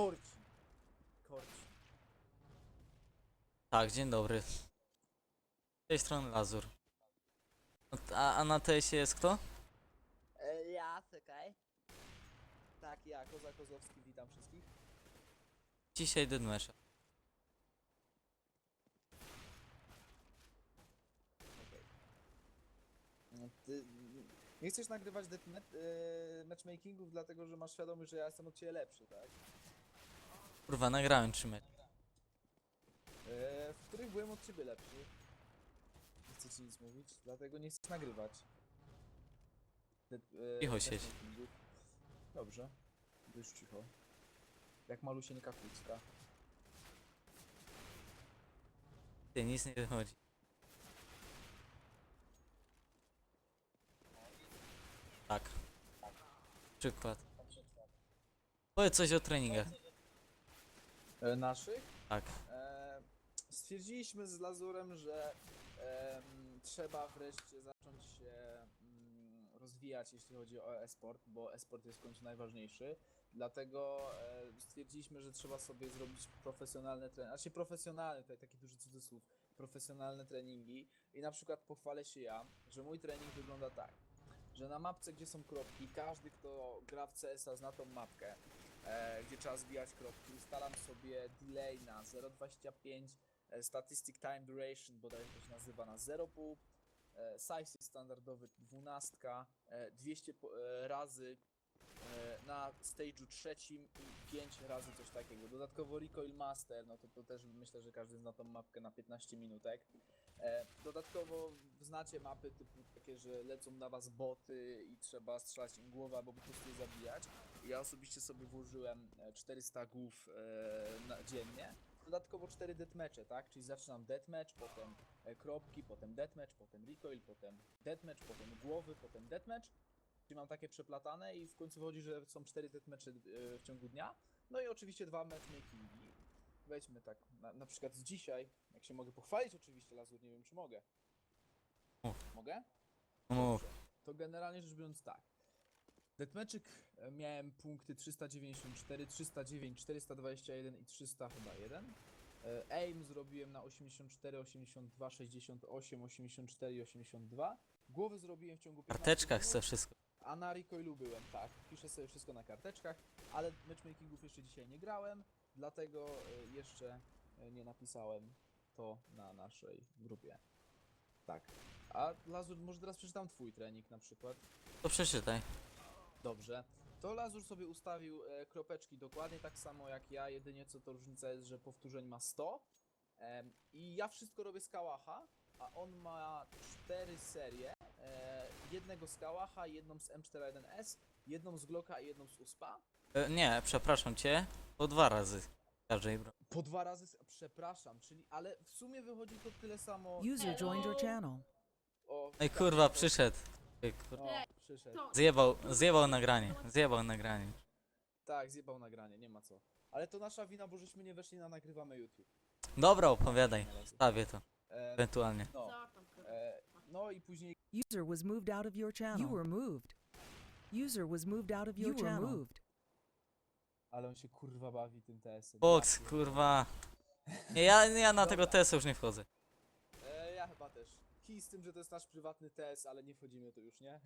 Korci. Korci. Tak, dzień dobry. Z tej strony Lazur. A, a na TS jest kto? E, ja, czekaj. Tak, ja, Koza Kozłowski, witam wszystkich. Dzisiaj Deadmatch. Okej. No, ty nie chcesz nagrywać e, matchmakingów, dlatego że masz świadomość, że ja jestem od ciebie lepszy, tak? Kurwa, nagrałem trzy mecze. E, w których byłem od ciebie lepszy. Nie chcę ci nic mówić, dlatego nie chcesz nagrywać. De- e, Cicho siedź. Dobrze, już cicho. Jak malusieńka kucka. Ty, nic nie wychodzi. Tak. Przykład. Powiedz coś o treningach. E, naszych? Tak. E, stwierdziliśmy z Lazurem, że trzeba wreszcie zacząć się mm, rozwijać, jeśli chodzi o e-sport, bo e-sport jest w końcu najważniejszy. Dlatego e, stwierdziliśmy, że trzeba sobie zrobić profesjonalne treningi, znaczy profesjonalne, tutaj taki duży cudzysłów, profesjonalne treningi i na przykład pochwalę się ja, że mój trening wygląda tak, że na mapce, gdzie są kropki, każdy, kto gra w CS-a zna tą mapkę, gdzie trzeba zbijać kropki. Ustalam sobie delay na 0.25, e, statistic time duration, bodaj to się nazywa na 0,5, e, size jest standardowy 12, e, 200 po, e, razy e, na stage'u trzecim i 5 razy coś takiego. Dodatkowo recoil master, no to, to też myślę, że każdy zna tą mapkę na 15 minutek. E, dodatkowo znacie mapy typu takie, że lecą na was boty i trzeba strzelać im głowę albo po prostu zabijać. Ja osobiście sobie włożyłem e, 400 głów e, dziennie. Dodatkowo 4 deathmatche, tak? Czyli zaczynam deathmatch, potem e, kropki, potem deathmatch, potem recoil, potem deathmatch, potem głowy, potem deathmatch. Czyli mam takie przeplatane i w końcu wychodzi, że są 4 deathmatche e, w ciągu dnia. No i oczywiście dwa matchmakingi. Wejdźmy tak, na, na przykład z dzisiaj, jak się mogę pochwalić oczywiście, Lazur, nie wiem czy mogę. Mogę? Dobrze. To generalnie rzecz biorąc tak. Deathmatchik e, miałem punkty 394, 309, 421 i 300 chyba 1. E, Aim zrobiłem na 84, 82, 68, 84 i 82. Głowy zrobiłem w ciągu W 15 karteczkach minut, chcę wszystko. a na recoilu byłem, tak. Piszę sobie wszystko na karteczkach, ale matchmakingów jeszcze dzisiaj nie grałem, dlatego e, jeszcze e, nie napisałem to na naszej grupie. Tak. A Lazur, może teraz przeczytam twój trening na przykład. To przeczytaj. Dobrze. To Lazur sobie ustawił e, kropeczki dokładnie tak samo jak ja, jedynie co to różnica jest, że powtórzeń ma 100. Em, I ja wszystko robię z kałacha, a on ma cztery serie. E, jednego z kałacha, jedną z M41S, jedną z Glocka i jedną z USPA. E, nie, przepraszam cię. Po dwa razy. Każdej bro. Po dwa razy, przepraszam, czyli, ale w sumie wychodzi to tyle samo. User joined your channel. O, Ej tak, kurwa, to- przyszedł. Ej, kur... O, przyszedł. Zjebał, zjebał nagranie. Zjebał nagranie. Tak, zjebał nagranie, nie ma co. Ale to nasza wina, bo żeśmy nie weszli na nagrywamy YouTube. Dobra, opowiadaj. Stawię to. E, Ewentualnie. no, e, no i później User was moved out of your channel. You were moved. User was moved out of your You were channel. moved. Ale on się kurwa bawi tym TS-em. Box, Ja pier- kurwa. Nie, ja, ja na tego Dobra. TS już nie wchodzę. E, ja chyba też. Kij z tym, że to jest nasz prywatny TS, ale nie wchodzimy tu już, nie?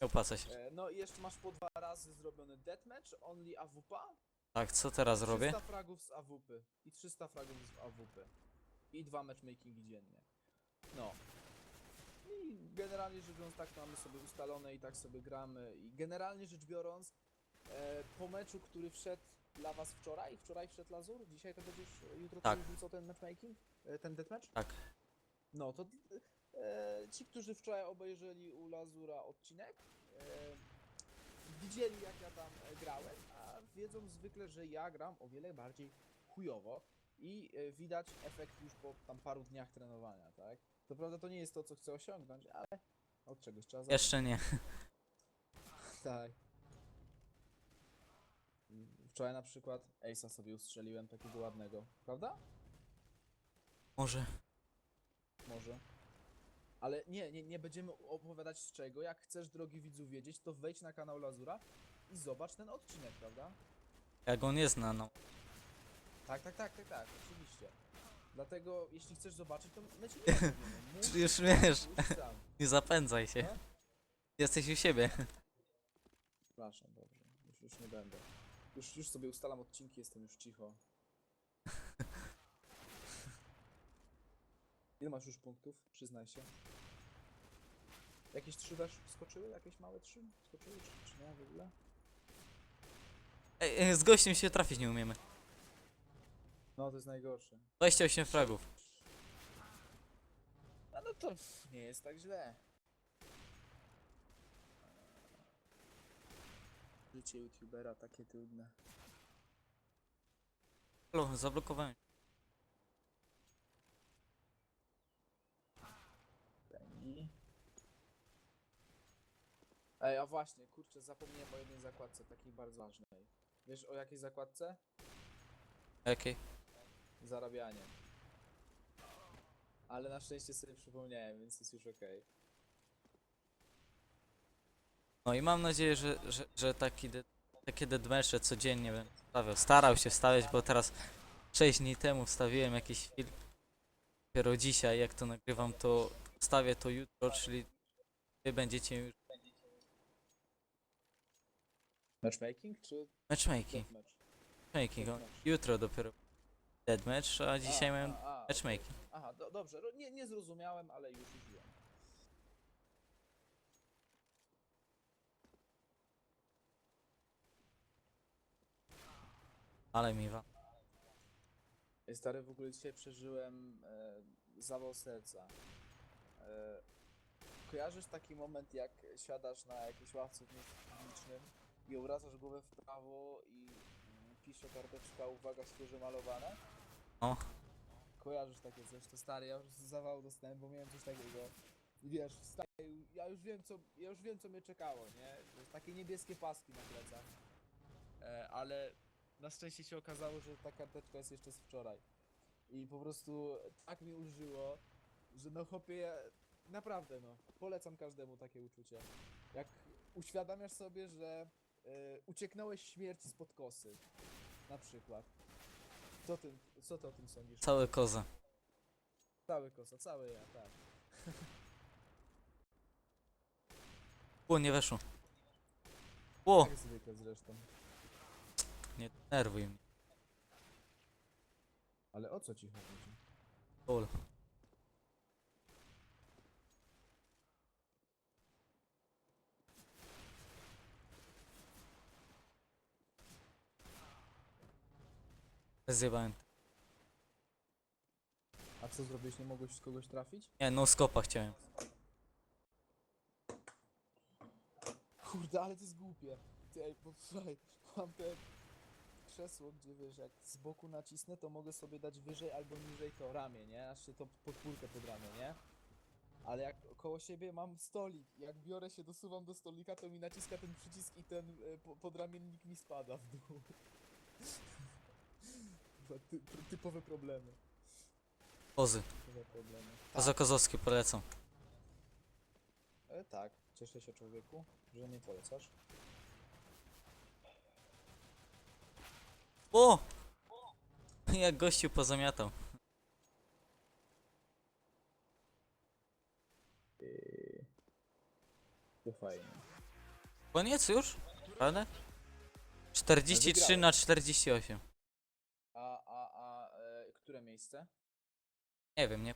Nie opłaca się. E, no i jeszcze masz po dwa razy zrobiony deathmatch, only AWP. Tak, co teraz 300 robię? fragów z AWP i 300 fragów z AWP. I dwa matchmakingi dziennie. No. I generalnie rzecz biorąc tak mamy sobie ustalone i tak sobie gramy. I generalnie rzecz biorąc e, po meczu, który wszedł dla was wczoraj, wczoraj wszedł Lazur, dzisiaj to będziesz, jutro Tak. to już wrzucał ten matchmaking? E, ten deathmatch? Tak. No to e, ci, którzy wczoraj obejrzeli u Lazura odcinek, e, widzieli jak ja tam e, grałem, a wiedzą zwykle, że ja gram o wiele bardziej chujowo i e, widać efekt już po tam paru dniach trenowania, tak? To prawda to nie jest to, co chcę osiągnąć, ale od czegoś trzeba zacząć. Jeszcze nie. Tak. Wczoraj na przykład Ace'a sobie ustrzeliłem takiego ładnego, prawda? Może. Może. Ale nie, nie, nie będziemy opowiadać z czego. Jak chcesz, drogi widzu, wiedzieć, to wejdź na kanał Lazura i zobacz ten odcinek, prawda? Jak on jest na no. Tak, tak, tak, tak, tak, oczywiście. Dlatego, jeśli chcesz zobaczyć, to no. Mów, Czy już wiesz, nie zapędzaj się. No. Jesteś u siebie. Przepraszam, dobrze. Już, już nie będę. Już, już sobie ustalam odcinki, jestem już cicho. Ile masz już punktów? Przyznaj się. Jakieś trzy wesz skoczyły? Jakieś małe trzy? Skoczyły czy, czy nie w ogóle? Ej, ej, z gościem się trafić nie umiemy. No to jest najgorsze. 28 fragów. A no to pff, nie jest tak źle. Życie youtubera takie trudne. Halo, zablokowałem. Ej, a właśnie, kurczę, zapomniałem o jednej zakładce, takiej bardzo ważnej. Wiesz o jakiej zakładce? Jakiej? Zarabianie. Ale na szczęście sobie przypomniałem, więc jest już okej. No i mam nadzieję, że, że, że taki de, takie deadmesze codziennie będę stawiał. Starał się wstawiać, bo teraz 6 dni temu wstawiłem jakiś film. Dopiero dzisiaj, jak to nagrywam, to wstawię to jutro, czyli wy będziecie już Matchmaking czy matchmaking. deathmatch? matchmaking. o. Deathmatch. Jutro dopiero deadmatch, a dzisiaj miałem a, a, matchmaking. Aha, do, dobrze, ro- nie, nie zrozumiałem, ale już już wiem. Ale mi wa. Ej, Stary, w ogóle dzisiaj przeżyłem e, zawał serca. E, kojarzysz taki moment, jak siadasz na jakiejś ławce w miejscu publicznym i obracasz głowę w prawo i pisze karteczka uwaga świeżo malowane? O. Kojarzysz takie coś, to stary, ja już zawał dostałem, bo miałem coś takiego. Wiesz, stary, ja już wiem co, ja już wiem co mnie czekało, nie? Takie niebieskie paski na plecach. E, ale na szczęście się okazało, że ta karteczka jest jeszcze z wczoraj. I po prostu tak mi ulżyło, że no chłopie, ja, naprawdę no, polecam każdemu takie uczucie. Jak uświadamiasz sobie, że e, ucieknąłeś śmierci spod kosy, na przykład. Co ty, co ty o tym sądzisz? Całe koza. Cały kosa, cały ja, tak. O, nie weszło. O, Jak zwykle zresztą. nie nerwuj mnie. Ale o co ci chodzi? Zjebałem. A co zrobiłeś? Nie mogłeś z kogoś trafić? Nie, no skopa chciałem. Kurde, ale to jest głupie. Ty, ej, bo słuchaj, mam te krzesło, gdzie wiesz, jak z boku nacisnę, to mogę sobie dać wyżej albo niżej to ramię, nie? Aż się to podpórkę pod ramię, nie? Ale jak koło siebie mam stolik, jak biorę się, dosuwam do stolika, to mi naciska ten przycisk i ten po- podramiennik mi spada w dół. Ty, typowe problemy. Kozy. Typowe problemy. Koza kozowskie polecam. E, tak, cieszę się człowieku, że nie polecasz. O! Jak gościu pozamiatał. Yy, to fajnie. Koniec już? Prawda? 43 Wygrałem. na 48. A, a, a, e, które miejsce? Nie wiem, nie.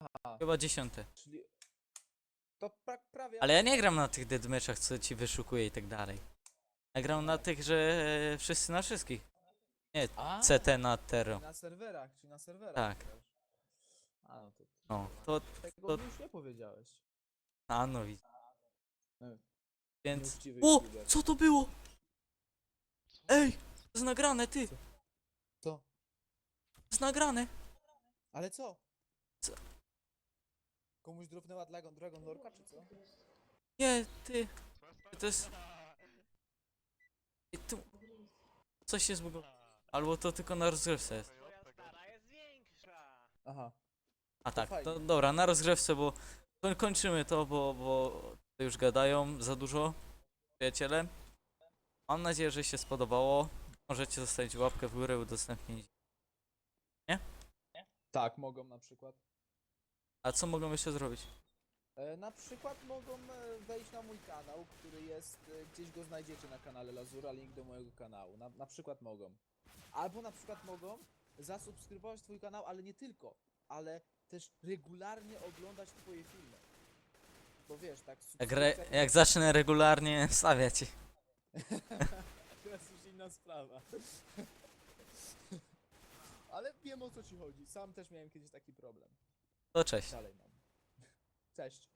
Aha. Chyba dziesiąte. Czyli... To pra prawie... Ale ja nie gram na tych deadmatchach, co ci wyszukuje i tak dalej. Ja gram na tych, że e, wszyscy na wszystkich. A, CT na Terro. Na serwerach, czy na serwerach. Tak. grasz. A, no to... No, to... Tego to- już nie powiedziałeś. A no widzisz. E, Więc... Nieuczciwy O! youtuber. Co to było? Ej! To jest nagrane, ty! Jest nagrane! Ale co? Co? Komuś dropnęła Dragon, Dragon Lorka, czy co? Nie, ty! To jest... Ej, tu... Coś się zbugowało. Albo to tylko na rozgrywce jest. Aha. A tak, to fajnie. dobra, na rozgrzewce, bo koń- kończymy to, bo, bo już gadają za dużo, przyjaciele. Mam nadzieję, że się spodobało. Możecie zostawić łapkę w górę, udostępnić. Tak, mogą na przykład. A co mogą jeszcze zrobić? E, Na przykład mogą e, wejść na mój kanał, który jest, e, gdzieś go znajdziecie na kanale Lazura, link do mojego kanału. Na, na przykład mogą. Albo na przykład mogą zasubskrybować twój kanał, ale nie tylko, ale też regularnie oglądać twoje filmy. Bo wiesz, tak Jak, re, subskrypcja- jak zacznę regularnie stawiać. Teraz już inna sprawa. Ale wiem o co ci chodzi. Sam też miałem kiedyś taki problem. To cześć. Dalej mam. Cześć.